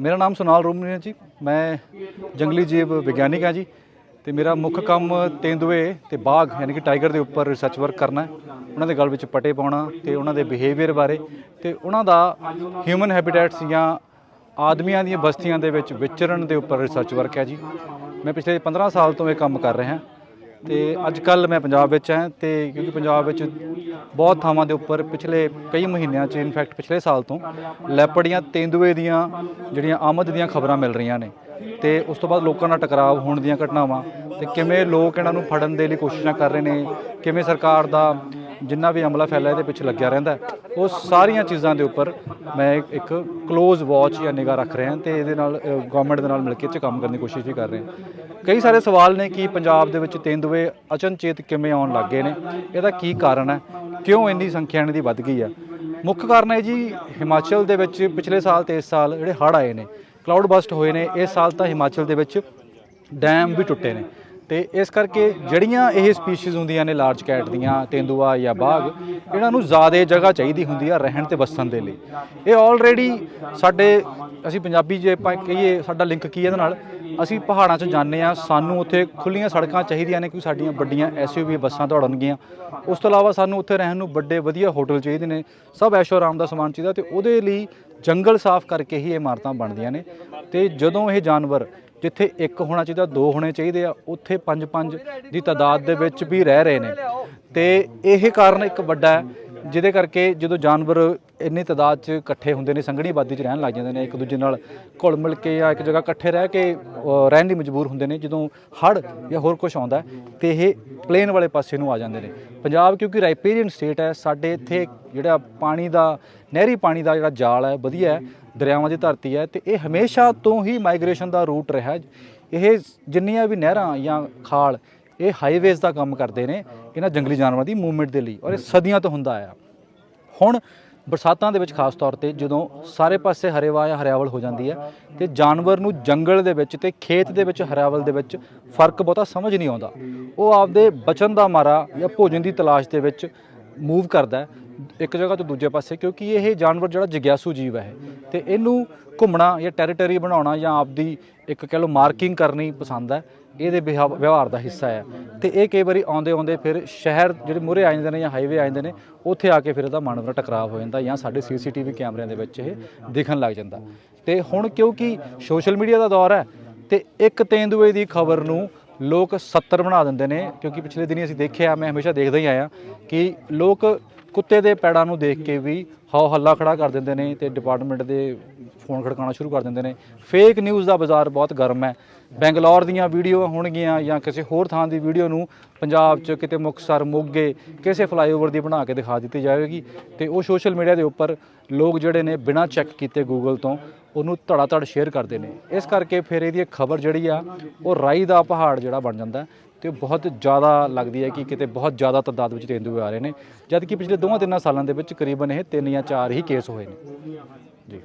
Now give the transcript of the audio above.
ਮੇਰਾ ਨਾਮ ਸੁਨਾਲ ਰੋਮਨੀ ਹੈ ਜੀ। ਮੈਂ ਜੰਗਲੀ ਜੀਵ ਵਿਗਿਆਨਿਕ ਹਾਂ ਜੀ। ਤੇ ਮੇਰਾ ਮੁੱਖ ਕੰਮ ਤੇਂਦੂਏ ਤੇ ਬਾਗ, ਯਾਨੀ ਕਿ ਟਾਈਗਰ ਦੇ ਉੱਪਰ ਰਿਸਰਚ ਵਰਕ ਕਰਨਾ ਉਹਨਾਂ ਦੇ ਗਲ ਵਿੱਚ ਪਟੇ ਪਾਉਣਾ ਤੇ ਉਹਨਾਂ ਦੇ ਬਿਹੇਵੀਅਰ ਬਾਰੇ ਤੇ ਉਹਨਾਂ ਦਾ ਹਿਊਮਨ ਹੈਬਿਟੈਟਸ ਜਾਂ ਆਦਮੀਆਂ ਦੀਆਂ ਬਸਤੀਆਂ ਦੇ ਵਿੱਚ ਵਿਚਰਨ ਦੇ ਉੱਪਰ ਰਿਸਰਚ ਵਰਕ ਹੈ ਜੀ। ਮੈਂ ਪਿਛਲੇ 15 ਸਾਲ ਤੋਂ ਇਹ ਕੰਮ ਕਰ ਰਿਹਾ ਤੇ ਅੱਜ ਕੱਲ ਮੈਂ ਪੰਜਾਬ ਵਿੱਚ ਹਾਂ ਤੇ ਕਿਉਂਕਿ ਪੰਜਾਬ ਵਿੱਚ ਬਹੁਤ ਥਾਵਾਂ ਦੇ ਉੱਪਰ ਪਿਛਲੇ ਕਈ ਮਹੀਨਿਆਂ 'ਚ ਇਨਫੈਕਟ ਪਿਛਲੇ ਸਾਲ ਤੋਂ ਲੈਪੜੀਆਂ ਤੇਂਦੂਏ ਦੀਆਂ ਜਿਹੜੀਆਂ ਆਮਦ ਦੀਆਂ ਖਬਰਾਂ ਮਿਲ ਰਹੀਆਂ ਨੇ। ਤੇ ਉਸ ਤੋਂ ਬਾਅਦ ਲੋਕਾਂ ਨਾਲ ਟਕਰਾਵ ਹੋਣ ਦੀਆਂ ਘਟਨਾਵਾਂ ਤੇ ਕਿਵੇਂ ਲੋਕ ਇਹਨਾਂ ਨੂੰ ਫੜਨ ਦੇ ਲਈ ਕੋਸ਼ਿਸ਼ਾਂ ਕਰ ਰਹੇ ਨੇ, ਕਿਵੇਂ ਸਰਕਾਰ ਦਾ ਜਿੰਨਾ ਵੀ ਅਮਲਾ ਫੈਲਾ ਇਹਦੇ ਪਿੱਛੇ ਲੱਗਿਆ ਰਹਿੰਦਾ ਉਹ ਸਾਰੀਆਂ ਚੀਜ਼ਾਂ ਦੇ ਉੱਪਰ ਮੈਂ ਇੱਕ- ਇੱਕ ক্লোਜ਼ ਵਾਚ ਜਾਂ ਨਿਗਾਹ ਰੱਖ ਰਿਹਾ ਤੇ ਇਹਦੇ ਨਾਲ ਗਵਰਨਮੈਂਟ ਦੇ ਨਾਲ ਮਿਲ ਕੇ 'ਚ ਕੰਮ ਕਰਨ ਦੀ ਕੋਸ਼ਿਸ਼ ਵੀ ਕਰ ਰਹੇ ਹਾਂ। ਕਈ ਸਾਰੇ ਸਵਾਲ ਨੇ ਕਿ ਪੰਜਾਬ ਦੇ ਵਿੱਚ ਤੇਂਦੂਏ ਅਚਨਚੇਤ ਕਿਵੇਂ ਆਉਣ ਲੱਗ ਗਏ ਨੇ, ਇਹਦਾ ਕੀ ਕਾਰਨ ਹੈ, ਕਿਉਂ ਇੰਨੀ ਸੰਖਿਆ ਇਹਨਾਂ ਦੀ ਵੱਧ ਗਈ ਆ ਮੁੱਖ ਕਾਰਨ ਹੈ ਜੀ, ਹਿਮਾਚਲ ਦੇ ਵਿੱਚ ਪਿਛਲੇ ਸਾਲ ਤੇ ਇਸ ਸਾਲ ਜਿਹੜੇ ਹੜ੍ਹ ਆਏ ਨੇ ਕਲਾਉਡ ਬਸਟ ਹੋਏ ਨੇ, ਇਸ ਸਾਲ ਤਾਂ ਹਿਮਾਚਲ ਦੇ ਵਿੱਚ ਡੈਮ ਵੀ ਟੁੱਟੇ ਨੇ। ਤੇ ਇਸ ਕਰਕੇ ਜਿਹੜੀਆਂ ਇਹ ਸਪੀਸੀਜ਼ ਹੁੰਦੀਆਂ ਨੇ, ਲਾਰਜ ਕੈਟ ਦੀਆਂ, ਤੇਂਦੂਆ ਜਾਂ ਬਾਗ, ਇਹਨਾਂ ਨੂੰ ਜ਼ਿਆਦਾ ਜਗ੍ਹਾ ਚਾਹੀਦੀ ਹੁੰਦੀ ਆ ਰਹਿਣ ਤੇ ਵਸਣ ਦੇ ਲਈ। ਇਹ ਆਲਰੇਡੀ ਸਾਡੇ, ਅਸੀਂ ਪੰਜਾਬੀ ਜੇ ਆਪਾਂ ਕਹੀਏ, ਸਾਡਾ ਲਿੰਕ ਕੀ ਹੈ ਇਹਦੇ ਨਾਲ? ਅਸੀਂ ਪਹਾੜਾਂ 'ਚ ਜਾਂਦੇ ਆ ਸਾਨੂੰ ਉੱਥੇ ਖੁੱਲੀਆਂ ਸੜਕਾਂ ਚਾਹੀਦੀਆਂ ਨੇ ਕਿ ਸਾਡੀਆਂ ਵੱਡੀਆਂ ਐਸਯੂਵੀ ਬੱਸਾਂ ਦੌੜਨਗੀਆਂ ਉਸ ਤੋਂ ਇਲਾਵਾ ਸਾਨੂੰ ਉੱਥੇ ਰਹਿਣ ਨੂੰ ਵੱਡੇ ਵਧੀਆ ਹੋਟਲ ਚਾਹੀਦੇ ਨੇ, ਸਭ ਐਸ਼ੋ ਆਰਾਮ ਦਾ ਸਮਾਨ ਚਾਹੀਦਾ ਤੇ ਉਹਦੇ ਲਈ ਜੰਗਲ ਸਾਫ਼ ਕਰਕੇ ਹੀ ਇਹ ਇਮਾਰਤਾਂ ਬਣਦੀਆਂ ਨੇ। ਤੇ ਜਦੋਂ ਇਹ ਜਾਨਵਰ ਜਿੱਥੇ ਇੱਕ ਹੋਣਾ ਚਾਹੀਦਾ, ਦੋ ਹੋਣੇ ਚਾਹੀਦੇ ਆ, ਉੱਥੇ ਪੰਜ ਪੰਜ ਦੀ ਤਾਦਾਦ ਦੇ ਵਿੱਚ ਵੀ ਰਹਿ ਰਹੇ ਨੇ। ਤੇ ਇਹ ਕਾਰਨ ਇੱਕ ਵੱਡਾ ਹੈ, ਜਿਹਦੇ ਕਰਕੇ ਜਦੋਂ ਜਾਨਵਰ ਇੰਨੀ ਤਾਦਾਦ 'ਚ ਇਕੱਠੇ ਹੁੰਦੇ ਨੇ, ਸੰਘਣੀ ਆਬਾਦੀ 'ਚ ਰਹਿਣ ਲੱਗ ਜਾਂਦੇ ਨੇ, ਇੱਕ ਦੂਜੇ ਨਾਲ ਘੁਲ ਮਿਲ ਕੇ ਜਾਂ ਇੱਕ ਜਗ੍ਹਾ ਇਕੱਠੇ ਰਹਿ ਕੇ ਰਹਿਣ ਲਈ ਮਜਬੂਰ ਹੁੰਦੇ ਨੇ, ਜਦੋਂ ਹੜ੍ਹ ਜਾਂ ਹੋਰ ਕੁਝ ਆਉਂਦਾ ਹੈ, ਤੇ ਇਹ ਪਲੇਨ ਵਾਲੇ ਪਾਸੇ ਨੂੰ ਆ ਜਾਂਦੇ ਨੇ। ਪੰਜਾਬ ਕਿਉਂਕਿ ਰਾਈਪੇਰੀਅਨ ਸਟੇਟ ਹੈ, ਸਾਡੇ ਇੱਥੇ ਜਿਹੜਾ ਪਾਣੀ ਦਾ, ਨਹਿਰੀ ਪਾਣੀ ਦਾ ਜਿਹੜਾ ਜਾਲ ਹੈ, ਵਧੀਆ ਹੈ, ਦਰਿਆਵਾਂ ਦੀ ਧਰਤੀ ਹੈ, ਤੇ ਇਹ ਹਮੇਸ਼ਾ ਤੋਂ ਹੀ ਮਾਈਗ੍ਰੇਸ਼ਨ ਦਾ ਰੂਟ ਰਿਹਾ ਇਹ ਜਿੰਨੀਆਂ ਵੀ ਨਹਿਰਾਂ ਜਾਂ ਖਾਲ, ਇਹ ਹਾਈਵੇਜ਼ ਦਾ ਕੰਮ ਕਰਦੇ ਨੇ, ਇਹਨਾਂ ਜੰਗਲੀ ਜਾਨਵਰਾਂ ਦੀ ਮੂਵਮੈਂਟ ਦੇ ਲਈ, ਔਰ ਇਹ ਸਦੀਆਂ ਤੋਂ ਹੁੰਦਾ ਆਇਆ। ਹੁਣ ਬਰਸਾਤਾਂ ਦੇ ਵਿੱਚ ਖਾਸ ਤੌਰ ਤੇ ਜਦੋਂ ਸਾਰੇ ਪਾਸੇ ਹਰੇਵਾ ਜਾਂ ਹਰਿਆਵਲ ਹੋ ਜਾਂਦੀ ਹੈ ਤੇ ਜਾਨਵਰ ਨੂੰ ਜੰਗਲ ਦੇ ਵਿੱਚ ਤੇ ਖੇਤ ਦੇ ਵਿੱਚ ਹਰਿਆਵਲ ਦੇ ਵਿੱਚ ਫ਼ਰਕ ਬਹੁਤਾ ਸਮਝ ਨਹੀਂ ਆਉਂਦਾ। ਉਹ ਆਪਦੇ ਬਚਨ ਦਾ ਮਾਰਾ ਜਾਂ ਭੋਜਨ ਦੀ ਤਲਾਸ਼ ਦੇ ਵਿੱਚ ਮੂਵ ਕਰਦਾ ਇੱਕ ਜਗ੍ਹਾ ਤੋਂ ਦੂਜੇ ਪਾਸੇ, ਕਿਉਂਕਿ ਇਹ ਜਾਨਵਰ ਜਿਹੜਾ ਜਗਿਆਸੂ ਜੀਵ ਹੈ ਇਹ ਤੇ ਇਹਨੂੰ ਘੁੰਮਣਾ ਜਾਂ ਟੈਰੀਟਰੀ ਬਣਾਉਣਾ ਜਾਂ ਆਪਦੀ ਇੱਕ ਕਹਿ ਲਓ ਮਾਰਕਿੰਗ ਕਰਨੀ ਪਸੰਦ ਹੈ, ਇਹਦੇ ਵਿਹਾ- ਵਿਵਹਾਰ ਦਾ ਹਿੱਸਾ ਹੈ। ਤੇ ਇਹ ਕਈ ਵਾਰੀ ਆਉਂਦੇ ਆਉਂਦੇ ਫਿਰ ਸ਼ਹਿਰ ਜਿਹੜੇ ਮੂਹਰੇ ਆ ਜਾਂਦੇ ਨੇ ਜਾਂ ਹਾਈਵੇ ਆ ਜਾਂਦੇ ਨੇ, ਉੱਥੇ ਆ ਕੇ ਫਿਰ ਇਹਦਾ ਮਾਨਵ ਨਾਲ ਟਕਰਾਅ ਹੋ ਜਾਂਦਾ ਜਾਂ ਸਾਡੇ ਸੀਸੀਟੀਵੀ ਕੈਮਰਿਆਂ ਦੇ ਵਿੱਚ ਇਹ ਦਿਖਣ ਲੱਗ ਜਾਂਦਾ। ਤੇ ਹੁਣ ਕਿਉਂਕਿ ਸੋਸ਼ਲ ਮੀਡੀਆ ਦਾ ਦੌਰ ਹੈ, ਤੇ ਇੱਕ ਤੇਂਦੂਏ ਦੀ ਖਬਰ ਨੂੰ ਲੋਕ 70 ਬਣਾ ਦਿੰਦੇ ਨੇ, ਕਿਉਂਕਿ ਪਿਛਲੇ ਦਿਨੀ ਅਸੀਂ ਦੇਖਿਆ, ਮੈਂ ਹਮੇਸ਼ਾ ਦੇਖਦਾ ਹੀ ਆਇਆ ਕਿ ਲੋਕ ਕੁੱਤੇ ਦੇ ਪੈੜਾਂ ਨੂੰ ਦੇਖ ਕੇ ਵੀ ਹੌ ਹੱਲਾ ਖੜਾ ਕਰ ਦਿੰਦੇ ਨੇ ਤੇ ਡਿਪਾਰਟਮੈਂਟ ਦੇ ਫੋਨ ਖੜਕਾਉਣਾ ਸ਼ੁਰੂ ਕਰ ਦਿੰਦੇ ਨੇ। ਫੇਕ ਨਿਊਜ਼ ਦਾ ਬਾਜ਼ਾਰ ਬਹੁਤ ਗਰਮ ਹੈ। ਬੈਂਗਲੌਰ ਦੀਆਂ ਵੀਡੀਓ ਹੋਣਗੀਆਂ ਜਾਂ ਕਿਸੇ ਹੋਰ ਥਾਂ ਦੀ ਵੀਡੀਓ ਨੂੰ ਪੰਜਾਬ 'ਚ ਕਿਤੇ ਮੁਕਤਸਰ, ਮੋਗੇ, ਕਿਸੇ ਫਲਾਈਓਵਰ ਦੀ ਬਣਾ ਕੇ ਦਿਖਾ ਦਿੱਤੀ ਜਾਵੇਗੀ। ਤੇ ਉਹ ਸੋਸ਼ਲ ਮੀਡੀਆ ਦੇ ਉੱਪਰ ਲੋਕ ਜਿਹੜੇ ਨੇ ਬਿਨਾਂ ਚੈੱਕ ਕੀਤੇ ਗੂਗਲ ਤੋਂ ਉਹਨੂੰ ਧੜਾ ਧੜ ਸ਼ੇਅਰ ਕਰਦੇ ਨੇ। ਇਸ ਕਰਕੇ ਫਿਰ ਇਹਦੀ ਖਬਰ ਜਿਹੜੀ ਆ, ਉਹ ਰਾਈ ਦਾ ਪਹਾੜ ਜਿਹੜਾ ਬਣ ਜਾਂਦਾ ਹੈ ਤੇ ਉਹ ਬਹੁਤ ਜ਼ਿਆਦਾ ਲੱਗਦੀ ਹੈ ਕਿ ਕਿਤੇ ਬਹੁਤ ਜ਼ਿਆਦਾ ਤਦਾਦ ਵਿੱਚ ਤੇਂਦੂਏ ਆ ਰਹੇ ਨੇ। ਜਦ ਕਿ ਪਿਛਲੇ ਦੋਵਾਂ ਤਿੰਨਾਂ ਸਾਲਾਂ ਦੇ ਵਿੱਚ ਕਰੀਬਨ ਇਹ ਤਿੰਨ ਜਾਂ ਚਾਰ ਹੀ ਕੇਸ ਹੋਏ ਨੇ। ਜੀ।